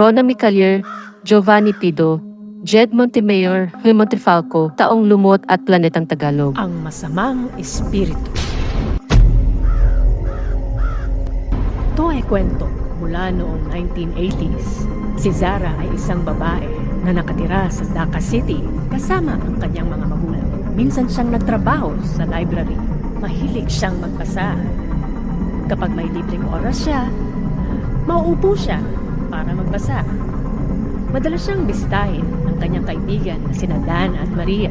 Rona Micalier, Giovanni Pido, Jed Montemayor, Huy Montefalco, Taong Lumot at Planetang Tagalog. ang masamang espiritu. Ito ay kwento mula noong 1980s. Si Zara ay isang babae na nakatira sa Dhaka City kasama ang kanyang mga magulang. Minsan siyang nagtrabaho sa library. Mahilig siyang magbasa. Kapag may libreng oras siya, mauupo siya para magbasa. Madalas siyang bistahin ng kanyang kaibigan na sina Dan at Maria.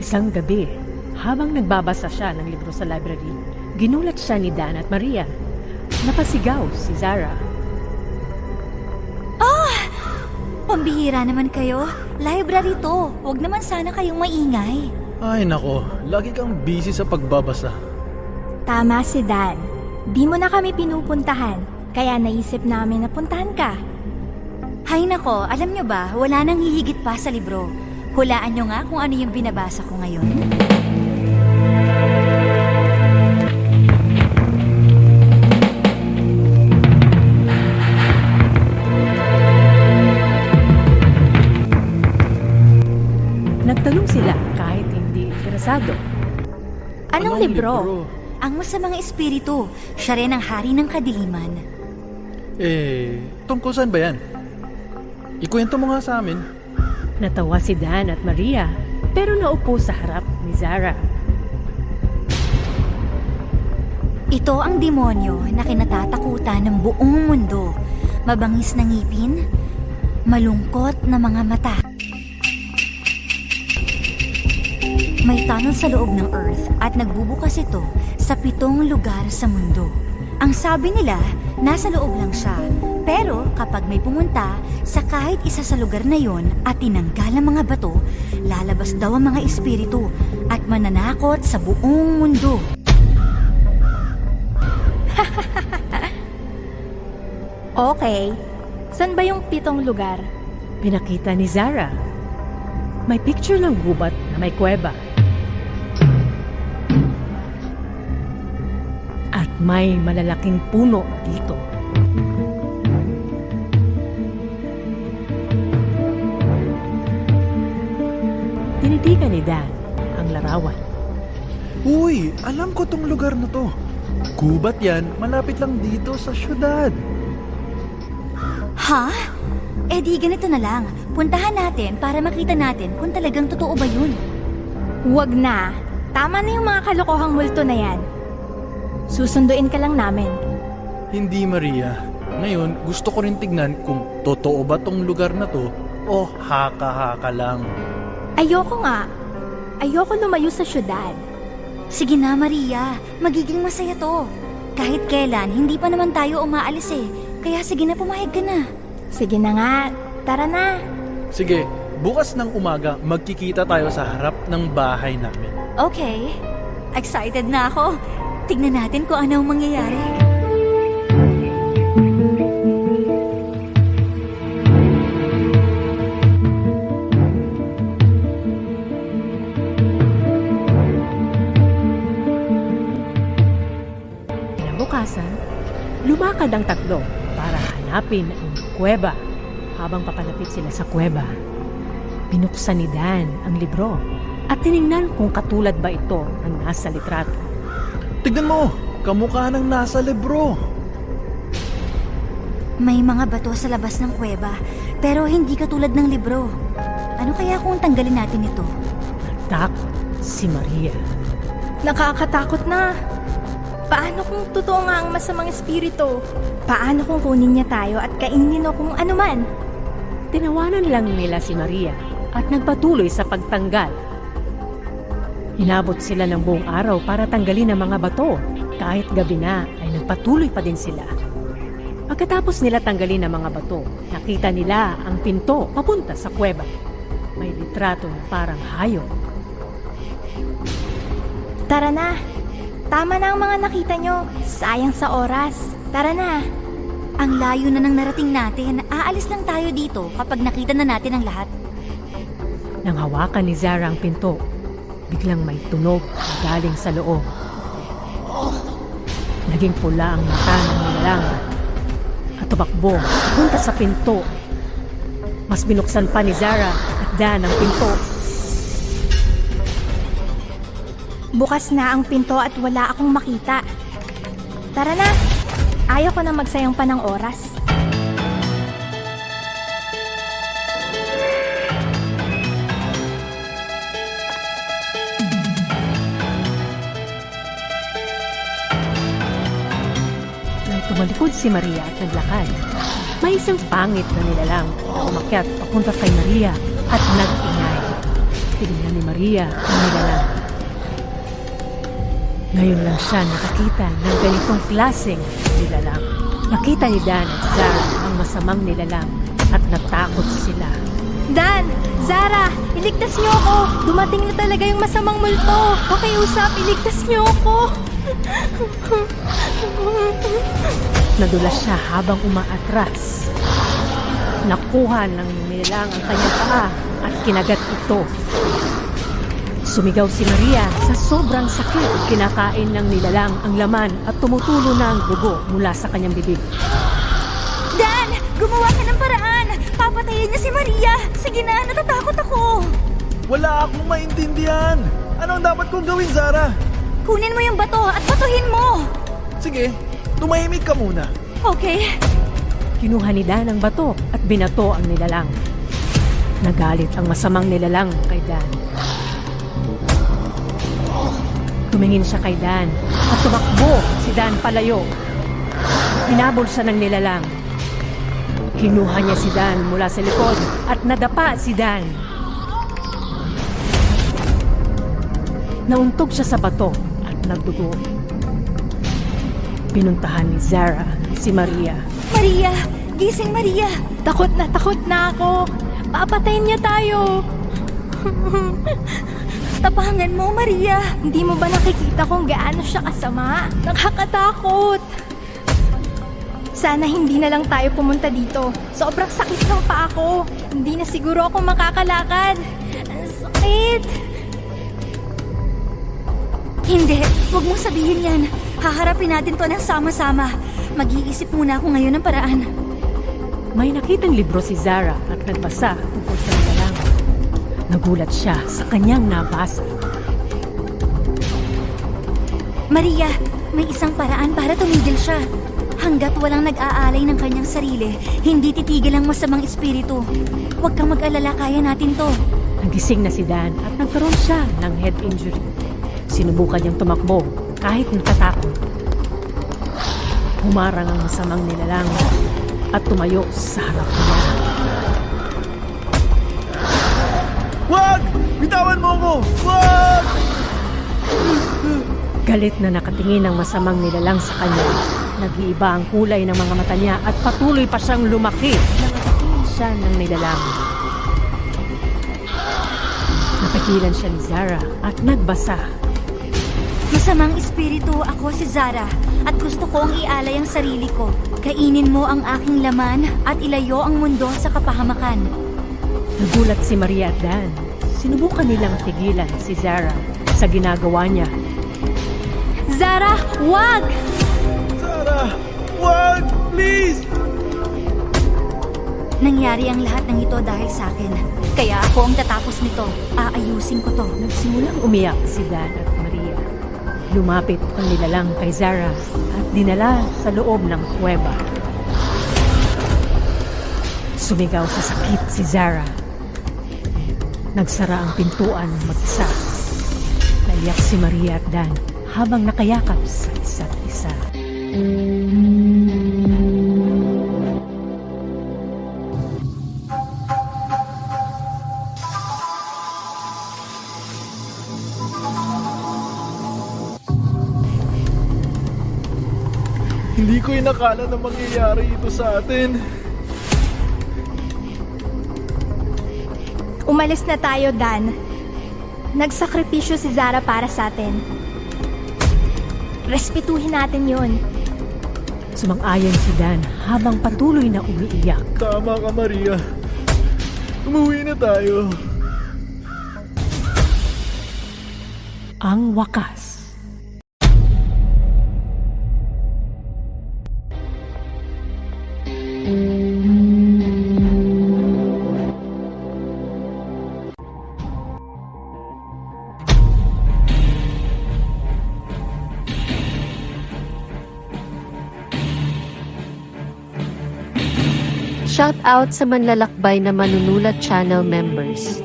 Isang gabi, habang nagbabasa siya ng libro sa library, ginulat siya ni Dan at Maria. Napasigaw si Zara. Pambihira naman kayo. Library to. Huwag naman sana kayong maingay. Ay nako, lagi kang busy sa pagbabasa. Tama si Dan. Di mo na kami pinupuntahan. Kaya naisip namin na puntahan ka. Hay nako, alam nyo ba, wala nang hihigit pa sa libro. Hulaan nyo nga kung ano yung binabasa ko ngayon. Interesado. Anong, libro? Ang masamang espiritu. Siya rin ang hari ng kadiliman. Eh, tungkol saan ba yan? Ikwento mo nga sa amin. Natawa si Dan at Maria pero naupo sa harap ni Zara. Ito ang demonyo na kinatatakutan ng buong mundo. Mabangis na ngipin, malungkot na mga mata. Tunnel sa loob ng Earth at nagbubukas ito sa pitong lugar sa mundo. Ang sabi nila, nasa loob lang siya. Pero kapag may pumunta sa kahit isa sa lugar na yon at tinanggal ang mga bato, lalabas daw ang mga espiritu at mananakot sa buong mundo. Okay. San ba yung pitong lugar? Pinakita ni Zara. May picture ng gubat na may kuweba. May malalaking puno dito. Tinitigan ni Dan ang larawan. Uy, alam ko tong lugar na to. Gubat yan, malapit lang dito sa syudad. Ha? Eh di ganito na lang. Puntahan natin para makita natin kung talagang totoo ba yun. Huwag na. Tama na yung mga kalokohang multo na yan. Susunduin ka lang namin. Hindi Maria. Ngayon, gusto ko rin tignan kung totoo ba tong lugar na to o haka-haka lang. Ayoko nga. Ayoko lumayo sa syudad. Sige na, Maria. Magiging masaya to. Kahit kailan, hindi pa naman tayo umaalis eh. Kaya sige na, pumayag ka na. Sige na nga. Tara na. Sige, bukas ng umaga magkikita tayo sa harap ng bahay namin. Okay. Excited na ako. Tignan natin kung ano ang mangyayari. Kinabukasan, lumakad ang tatlo para hanapin ang kuweba. Habang papalapit sila sa kuweba, binuksan ni Dan ang libro at tiningnan kung katulad ba ito ng nasa litrato. Tignan mo! kamukha ng nasa libro. May mga bato sa labas ng kuweba, pero hindi katulad ng libro. Ano kaya kung tanggalin natin ito? Takot si Maria. Nakakatakot na. Paano kung totoo nga ang masamang espiritu? Paano kung kunin niya tayo at kainin o kung ano man? Tinawanan lang nila si Maria at nagpatuloy sa pagtanggal. Inabot sila ng buong araw para tanggalin ang mga bato. Kahit gabi na ay nagpatuloy pa din sila. Pagkatapos nila tanggalin ang mga bato, nakita nila ang pinto papunta sa kuweba. May litrato na parang hayop. Tara na. Tama na ang mga nakita nyo. Sayang sa oras. Tara na. Ang layo na ng narating natin. Aalis lang tayo dito kapag nakita na natin ang lahat. Nang hawakan ni Zara ang pinto, biglang may tunog galing sa loob. Naging pula ang mata ng nilalang at tumakbo punta sa pinto. Mas binuksan pa ni Zara at Dan ang pinto. Bukas na ang pinto at wala akong makita. Tara na. Ayaw ko na magsayang pa ng oras. Tumalikod si Maria at naglakad, may isang pangit na nilalang na umakyat papunta kay Maria at nag-ingay. Tinignan ni Maria ang nilalang. Ngayon lang siya nakakita ng ganitong klaseng nilalang. Nakita ni Dan at Zara ang masamang nilalang at natakot sila. Dan! Zara! Iligtas niyo ako! Dumating na talaga yung masamang multo! Pakiusap, iligtas niyo ako! Nadulas siya habang umaatras. Nakuha ng nilalang ang kanyang paa at kinagat ito. Sumigaw si Maria sa sobrang sakit. Kinakain ng nilalang ang laman at tumutulo na ang dugo mula sa kanyang bibig. Dan! Gumawa ka ng paraan! Papatayin niya si Maria! Sige na, natatakot ako! Wala akong maintindihan. Ano ang dapat kong gawin, Zara? Kunin mo yung bato at batuhin mo! Sige, tumahimik ka muna. Okay? Kinuha ni Dan ang bato at binato ang nilalang. Nagalit ang masamang nilalang kay Dan. Tumingin siya kay Dan at tumakbo si Dan palayo. Hinabol siya ng nilalang. Kinuha niya si Dan mula sa likod at nadapa si Dan. Nauntog siya sa bato at nagdugo. Pinuntahan ni Zara si Maria. Maria! Gising Maria! Takot na takot na ako! Papatayin niya tayo! Tapangan mo, Maria! Hindi mo ba nakikita kung gaano siya kasama? Nakakatakot! Sana hindi na lang tayo pumunta dito. Sobrang sakit ng paa ko. Hindi na siguro ako makakalakad. Ang sakit! Hindi, huwag mong sabihin yan. Haharapin natin to ng sama-sama. Mag-iisip muna ako ngayon ng paraan. May nakitang libro si Zara at nagbasa tungkol sa nilalang. Nagulat siya sa kanyang nabasa. Maria, may isang paraan para tumigil siya. Hanggat walang nag-aalay ng kanyang sarili, hindi titigil ang masamang espiritu. Huwag kang mag-alala, kaya natin to. Nagising na si Dan at nagkaroon siya ng head injury. Sinubukan niyang tumakbo kahit natatakot. Humarang ang masamang nilalang at tumayo sa harap niya. Wag! Bitawan mo ako! Wag! Galit na nakatingin ang masamang nilalang sa kanya. Nag-iiba ang kulay ng mga mata niya at patuloy pa siyang lumaki. Nakatingin siya ng nilalang. Napigilan siya ni Zara at nagbasa. Masamang espiritu, ako si Zara at gusto kong ialay ang sarili ko. Kainin mo ang aking laman at ilayo ang mundo sa kapahamakan. Nagulat si Maria at Dan. Sinubukan nilang tigilan si Zara sa ginagawa niya. Zara, wag! Zara! Wag! Please! Nangyari ang lahat ng ito dahil sa akin. Kaya ako ang tatapos nito. Aayusin ko to. Nagsimulang umiyak si Dan at Maria. Lumapit ang nilalang kay Zara at dinala sa loob ng kuweba. Sumigaw sa sakit si Zara. Nagsara ang pintuan mag-isa. Naiyak si Maria at Dan habang nakayakap sa isa't isa. Hindi ko inakala na mangyayari ito sa atin. Umalis na tayo, Dan. Nagsakripisyo si Zara para sa atin. Respetuhin natin yon. Sumang-ayon si Dan habang patuloy na umiiyak. Tama ka, Maria. Umuwi na tayo. Ang wakas. Shout out sa manlalakbay na manunulat channel members.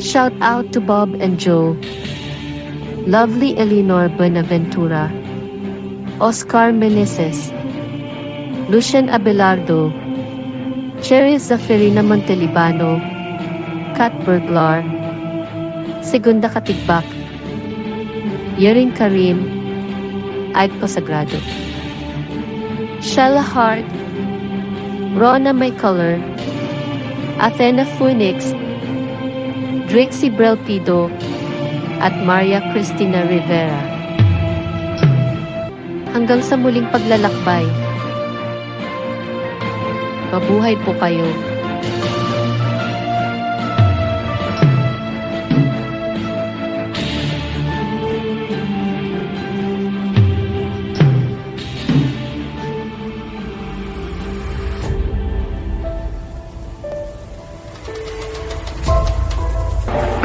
Shout out to Bob and Joe. Lovely Eleanor Buenaventura. Oscar Meneses. Lucian Abelardo. Cherry Zaferina Montelibano. Kat Burglar. Segunda Katigbak. Yerin Karim. Aiko Sagrado. Shella Hart. Rona Color, Athena Phoenix, Drixie Brelpido, at Maria Cristina Rivera. Hanggang sa muling paglalakbay. Mabuhay po kayo.